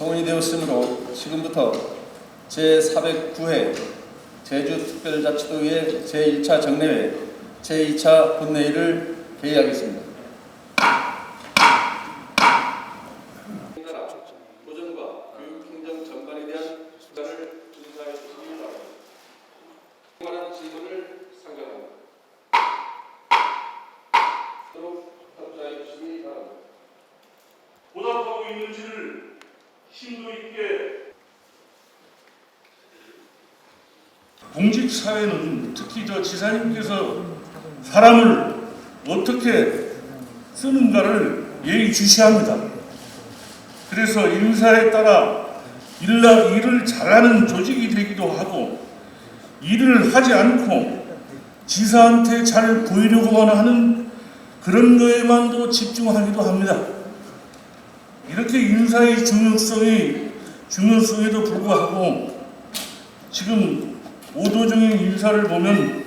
성원이 되었으므로 지금부터 제409회 제주특별자치도의 제1차 정례회 제2차 본회의를 개의하겠습니다. 우리나라 도전과 교육행정 전반에 대한 수단을 준수하여 주시기 바랍니다. 관한 질문을 상정합니다. 도록 답사해 주시기 바랍니다. 보답하고 있는지를 심도 있게 공직 사회는 특히 저 지사님께서 사람을 어떻게 쓰는가를 예의주시합니다. 그래서 인사에 따라 일나 일을 잘하는 조직이 되기도 하고 일을 하지 않고 지사한테 잘 보이려고만 하는 그런 거에만도 집중하기도 합니다. 이렇게 인사의 중요성이 중요성에도 불구하고 지금 오도정의 인사를 보면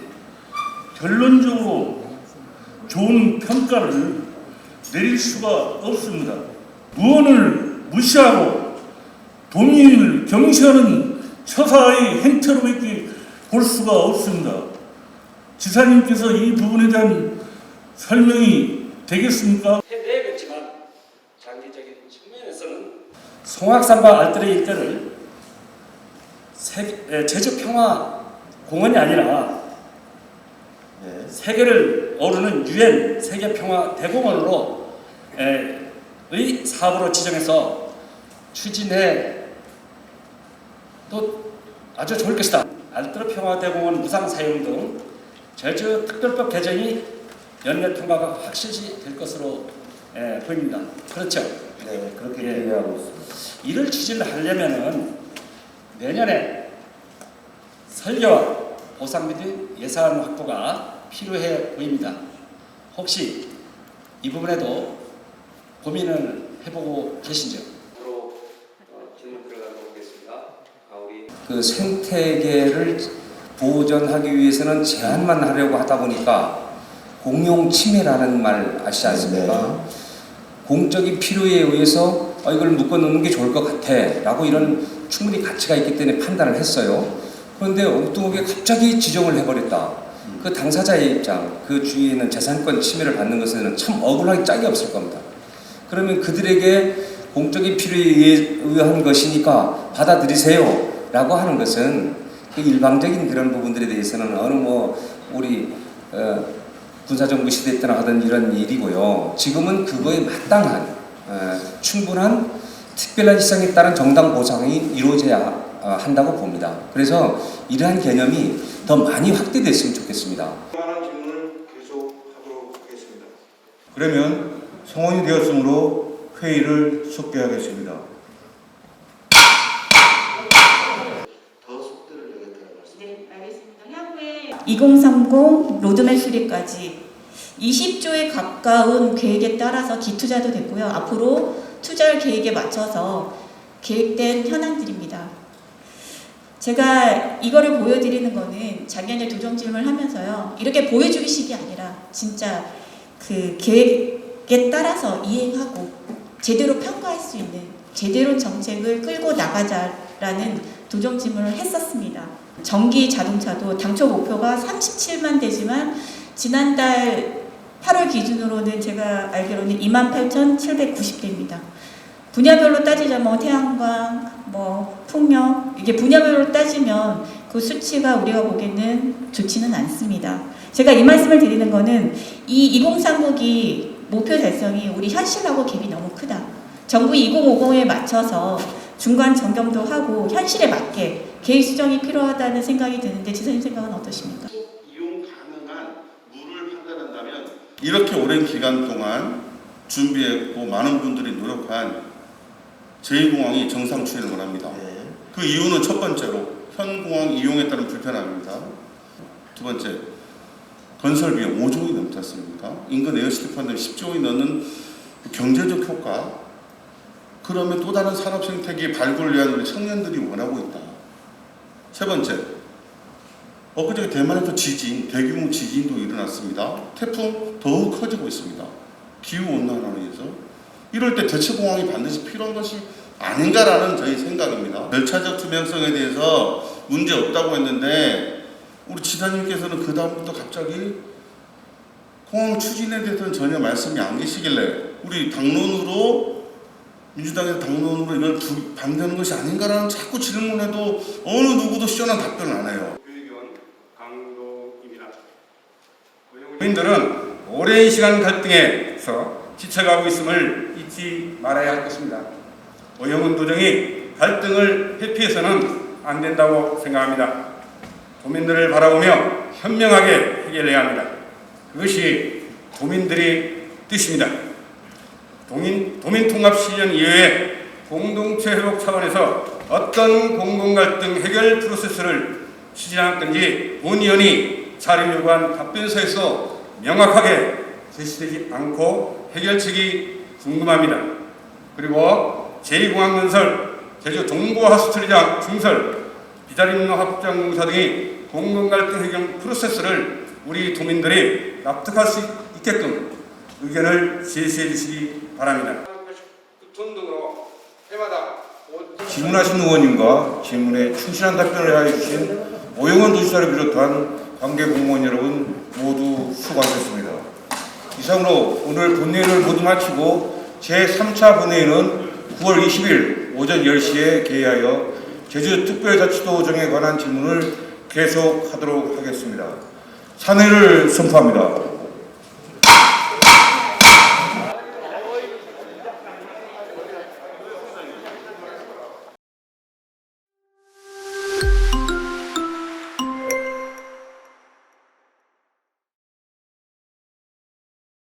결론적으로 좋은 평가를 내릴 수가 없습니다. 무언을 무시하고 도민을 경시하는 처사의 행태로밖에 볼 수가 없습니다. 지사님께서 이 부분에 대한 설명이 되겠습니까? 해내야겠지만 장기적인 측면에서는 송악산과 알뜰의 일대를 세- 제주평화 공원이 아니라 네. 세계를 오르는 유엔 세계평화 대공원으로 에, 의 사업으로 지정해서 추진해 또 아주 좋을 것이다. 알뜰 평화대공원 무상 사용 등 제주 특별법 개정이 연내 통과가 확실시 될 것으로 에, 보입니다. 그렇죠. 네, 그렇게 예. 기대하고 있습니다. 이를 추진을 하려면은 내년에 설계와 보상 및 예산 확보가 필요해 보입니다. 혹시 이 부분에도 고민을 해보고 계신지요? 앞으로 어, 그 생태계를 보존하기 위해서는 제한만 하려고 하다 보니까 공용 침해라는 말 아시지 않습니까? 공적인 필요에 의해서 어, 이걸 묶어 놓는 게 좋을 것 같아 라고 이런 충분히 가치가 있기 때문에 판단을 했어요. 그런데 엉뚱하게 갑자기 지정을 해버렸다. 그 당사자의 입장, 그 주위에 있는 재산권 침해를 받는 것에는 참 억울하게 짝이 없을 겁니다. 그러면 그들에게 공적인 필요에 의한 것이니까 받아들이세요 라고 하는 것은 그 일방적인 그런 부분들에 대해서는 어느 뭐 우리 어, 군사정부 시대 때나 하던 이런 일이고요. 지금은 그거에 마땅한 어, 충분한 특별한 시장에 따른 정당 보상이 이루어져야 어, 한다고 봅니다. 그래서 이러한 개념이 더 많이 확대됐으면 좋겠습니다. 그러면 성원이 되었으므로 회의를 속개하겠습니다. 더 속도를 내겠다는 말씀. 네, 알겠습니다. 향후에 2030 로드맵 수립까지 20조에 가까운 계획에 따라서 기투자도 됐고요. 앞으로 투자할 계획에 맞춰서 계획된 현안들입니다. 제가 이거를 보여드리는 거는 작년에 도정질문을 하면서요. 이렇게 보여주기식이 아니라 진짜 그 계획에 따라서 이행하고 제대로 평가할 수 있는 제대로 정책을 끌고 나가자라는 도정 질문을 했었습니다. 전기 자동차도 당초 목표가 37만 대지만 지난달 8월 기준으로는 제가 알기로는 28,790대입니다. 분야별로 따지자면 뭐 태양광, 뭐 풍력 이게 분야별로 따지면 그 수치가 우리가 보기에는 좋지는 않습니다. 제가 이 말씀을 드리는 거는 이 2030이 목표 달성이 우리 현실하고 갭이 너무 크다. 정부 2050에 맞춰서 중간 점검도 하고 현실에 맞게 계획 수정이 필요하다는 생각이 드는데 지사님 생각은 어떠십니까? 이용 가능한 물을 판단한다면 이렇게 오랜 기간 동안 준비했고 많은 분들이 노력한 제2공항이 정상 추진을 원합니다. 네. 그 이유는 첫 번째로 현 공항 이용에 따른 불편함입니다. 두 번째 건설 비용 5조 원이 넘지 않습니까? 인근 에어시티 판단 10조 원이 넘는 경제적 효과 그러면 또 다른 산업 생태계 발굴을 위한 우리 청년들이 원하고 있다. 세 번째 엊그제 대만에도 지진, 대규모 지진도 일어났습니다. 태풍 더욱 커지고 있습니다. 기후 온난화로 인해서 이럴 때 대체 공항이 반드시 필요한 것이 아닌가라는 저희 생각입니다. 절차적 투명성에 대해서 문제 없다고 했는데 우리 지사님께서는 그 다음부터 갑자기 공항 추진에 대해서는 전혀 말씀이 안 계시길래 우리 당론으로 민주당에서 당론으로 이걸 부- 반대하는 것이 아닌가라는 자꾸 질문해도 어느 누구도 시원한 답변을 안 해요. 교육위원 강도입니다. 국민들은 오랜 시간 갈등에서 지쳐가고 있음을 잊지 말아야 할 것입니다. 오영훈 도정이 갈등을 회피해서는 안 된다고 생각합니다. 도민들을 바라보며 현명하게 해결해야 합니다. 그것이 도민들의 뜻입니다. 도민, 도민통합 실현 이외에 공동체 회복 차원에서 어떤 공공갈등 해결 프로세스를 추진할 건지 본 의원이 자료 요구한 답변서에서 명확하게 제시되지 않고 해결책이 궁금합니다. 그리고 제2공항 건설, 제주 동부하수처리장 증설, 비자림로 합장 공사 등의 공공 갈등 해결 프로세스를 우리 도민들이 납득할 수 있게끔 의견을 제시해 주시기 바랍니다. 등으로 해마다 질문하신 의원님과 질문에 충실한 답변을 해주신 오영원 도지사를 비롯한 관계 공무원 여러분 모두 수고하셨습니다. 이상으로 오늘 본회의를 모두 마치고 제3차 본회의는 9월 20일 오전 10시에 개회하여 제주 특별자치도 정에 관한 질문을 계속하도록 하겠습니다. 산회를 선포합니다.